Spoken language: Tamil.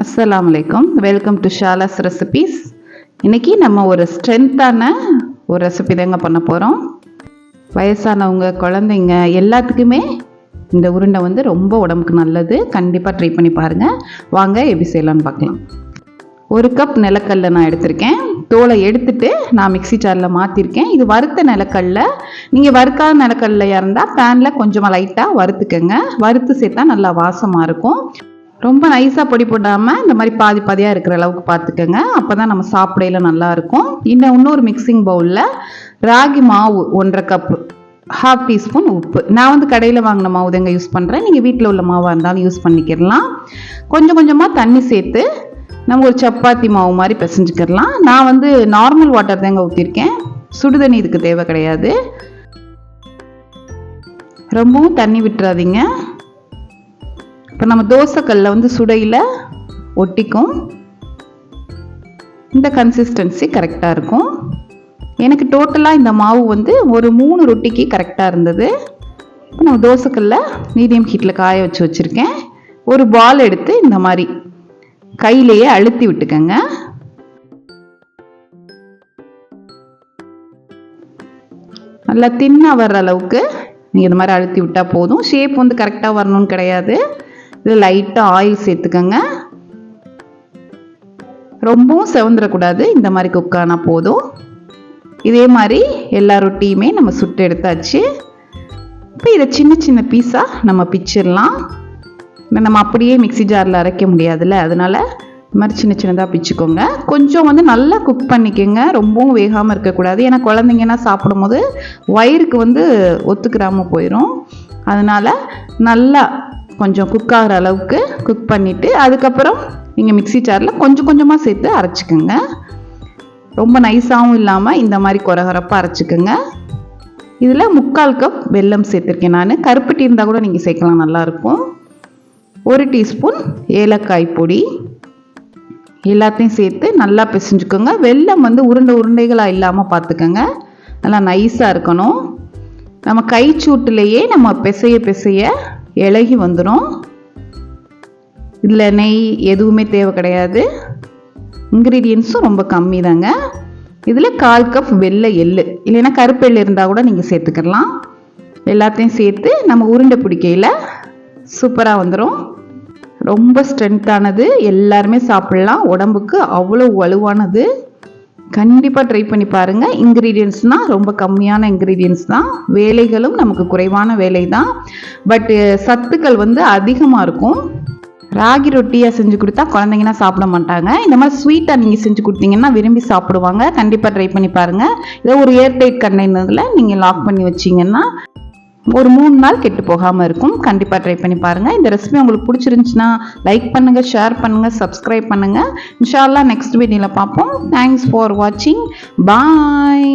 அஸ்ஸலாமு அலைக்கும் வெல்கம் டு ஷாலாஸ் ரெசிபீஸ் இன்றைக்கி நம்ம ஒரு ஸ்ட்ரென்த்தான ஒரு ரெசிபி தாங்க பண்ண போகிறோம் வயசானவங்க குழந்தைங்க எல்லாத்துக்குமே இந்த உருண்டை வந்து ரொம்ப உடம்புக்கு நல்லது. கண்டிப்பாக ட்ரை பண்ணி பாருங்கள் வாங்க எப்படி செய்யலாம்னு பார்க்கலாம். ஒரு கப் நிலக்கல்ல நான் எடுத்திருக்கேன். தோலை எடுத்துட்டு நான் மிக்ஸி ஜாரில் மாற்றிருக்கேன் இது வறுத்த நிலக்கல்ல. நீங்கள் வறுக்காத நிலக்கல்லையாக இருந்தால் பேனில் கொஞ்சமாக லைட்டாக வறுத்துக்கோங்க. வறுத்து சேர்த்தா நல்லா வாசமாக இருக்கும். ரொம்ப நைஸாக பொடி போடாமல் இந்த மாதிரி பாதி பாதியாக இருக்கிற அளவுக்கு பார்த்துக்கோங்க அப்போ தான் நம்ம சாப்பிடையில நல்லாயிருக்கும் இன்னும் இன்னொரு மிக்சிங் பவுலில் ராகி மாவு ஒன்றரை கப்பு ஹாஃப் டீஸ்பூன் உப்பு. நான் வந்து கடையில் வாங்கின மாவு தாங்க யூஸ் பண்ணுறேன் நீங்கள் வீட்டில் உள்ள மாவாக இருந்தாலும் யூஸ் பண்ணிக்கிடலாம். கொஞ்சம் கொஞ்சமாக தண்ணி சேர்த்து நம்ம ஒரு சப்பாத்தி மாவு மாதிரி பிசைஞ்சுக்கிடலாம். நான் வந்து நார்மல் வாட்டர் தாங்க ஊற்றிருக்கேன் சுடுதண்ணி இதுக்கு தேவை கிடையாது. ரொம்பவும் தண்ணி விட்டுறாதீங்க. இப்போ நம்ம தோசைக்கல்ல வந்து சுடையில் ஒட்டிக்கும். இந்த கன்சிஸ்டன்சி கரெக்டாக இருக்கும். எனக்கு டோட்டலாக இந்த மாவு வந்து ஒரு மூணு ரொட்டிக்கு கரெக்டாக இருந்தது. இப்போ நம்ம தோசைக்கல்ல மீடியம் ஹீட்டில் காய வச்சு வச்சுருக்கேன். ஒரு பால் எடுத்து இந்த மாதிரி கையிலேயே அழுத்தி விட்டுக்கோங்க. நல்லா தின்னாக வர்ற அளவுக்கு நீங்கள் இந்த மாதிரி அழுத்தி விட்டால் போதும். ஷேப் வந்து கரெக்டாக வரணும்னு கிடையாது. இதில் லைட்டாக ஆயில் சேர்த்துக்கோங்க. ரொம்பவும் செவந்துடக்கூடாது இந்த மாதிரி குக் ஆனால் போதும். இதே மாதிரி எல்லா ரொட்டியுமே நம்ம சுட்டு எடுத்தாச்சு. இப்போ இதை சின்ன சின்ன பீஸாக நம்ம பிச்சிடலாம். நம்ம அப்படியே மிக்சி ஜாரில் அரைக்க முடியாதுல்ல. அதனால் இந்த மாதிரி சின்ன சின்னதாக பிச்சுக்கோங்க. கொஞ்சம் வந்து நல்லா குக் பண்ணிக்கோங்க. ரொம்பவும் வேகாமல் இருக்கக்கூடாது. ஏன்னா குழந்தைங்கன்னா சாப்பிடும்போது வயிறுக்கு வந்து ஒத்துக்கிறாமல் போயிடும் அதனால் நல்லா கொஞ்சம் குக் ஆகிற அளவுக்கு குக் பண்ணிவிட்டு அதுக்கப்புறம் நீங்கள் மிக்சி ஜாரில் கொஞ்சம் கொஞ்சமாக சேர்த்து அரைச்சிக்கோங்க. ரொம்ப நைஸாகவும் இல்லாமல் இந்த மாதிரி குறகுறப்பாக அரைச்சிக்கோங்க. இதில் முக்கால் கப் வெல்லம் சேர்த்துருக்கேன் நான். கருப்பட்டி இருந்தால் கூட நீங்கள் சேர்க்கலாம் நல்லாயிருக்கும் ஒரு டீஸ்பூன் ஏலக்காய் பொடி. எல்லாத்தையும் சேர்த்து நல்லா பிசைஞ்சுக்கோங்க. வெல்லம் வந்து உருண்டை உருண்டைகளாக இல்லாமல் பார்த்துக்கோங்க. நல்லா நைஸாக இருக்கணும். நம்ம கை சூட்டுலேயே நம்ம பிசைய பிசைய இலகி வந்துடும் இதில் நெய் எதுவுமே தேவை கிடையாது. இன்க்ரீடியன்ஸும் ரொம்ப கம்மி தாங்க இதில் கால் கப் வெள்ளை எள்ளு. இல்லைன்னா கருப்பு எள்ளு இருந்தால் கூட நீங்கள் சேர்த்துக்கலாம். எல்லாத்தையும் சேர்த்து நம்ம உருண்டை பிடிக்கையில் சூப்பராக வந்துடும் ரொம்ப ஸ்ட்ரென்த்தானது எல்லாருமே சாப்பிட்லாம். உடம்புக்கு அவ்வளோ வலுவானது. கண்டிப்பாக ட்ரை பண்ணி பாருங்கள் இன்க்ரீடியன்ஸ்னால் ரொம்ப கம்மியான இன்க்ரீடியன்ஸ் தான். வேலைகளும் நமக்கு குறைவான வேலை தான். பட்டு சத்துக்கள் வந்து அதிகமாக இருக்கும். ராகி ரொட்டியாக செஞ்சு கொடுத்தா குழந்தைங்கன்னா சாப்பிட மாட்டாங்க. இந்த மாதிரி ஸ்வீட்டாக நீங்கள் செஞ்சு கொடுத்தீங்கன்னா விரும்பி சாப்பிடுவாங்க. கண்டிப்பாக ட்ரை பண்ணி பாருங்கள் இதை ஒரு ஏர்டைட் கண்டெய்னரில் நீங்கள் லாக் பண்ணி வச்சிங்கன்னா ஒரு மூணு நாள் கெட்டு போகாமல் இருக்கும். கண்டிப்பாக ட்ரை பண்ணி பாருங்கள் இந்த ரெசிபி உங்களுக்கு பிடிச்சிருந்துச்சுன்னா லைக் பண்ணுங்கள் ஷேர் பண்ணுங்கள் சப்ஸ்கிரைப் பண்ணுங்கள் இன்ஷால்லா நெக்ஸ்ட் வீடியோவில் பார்ப்போம். தேங்க்ஸ் ஃபார் வாட்சிங் பாய்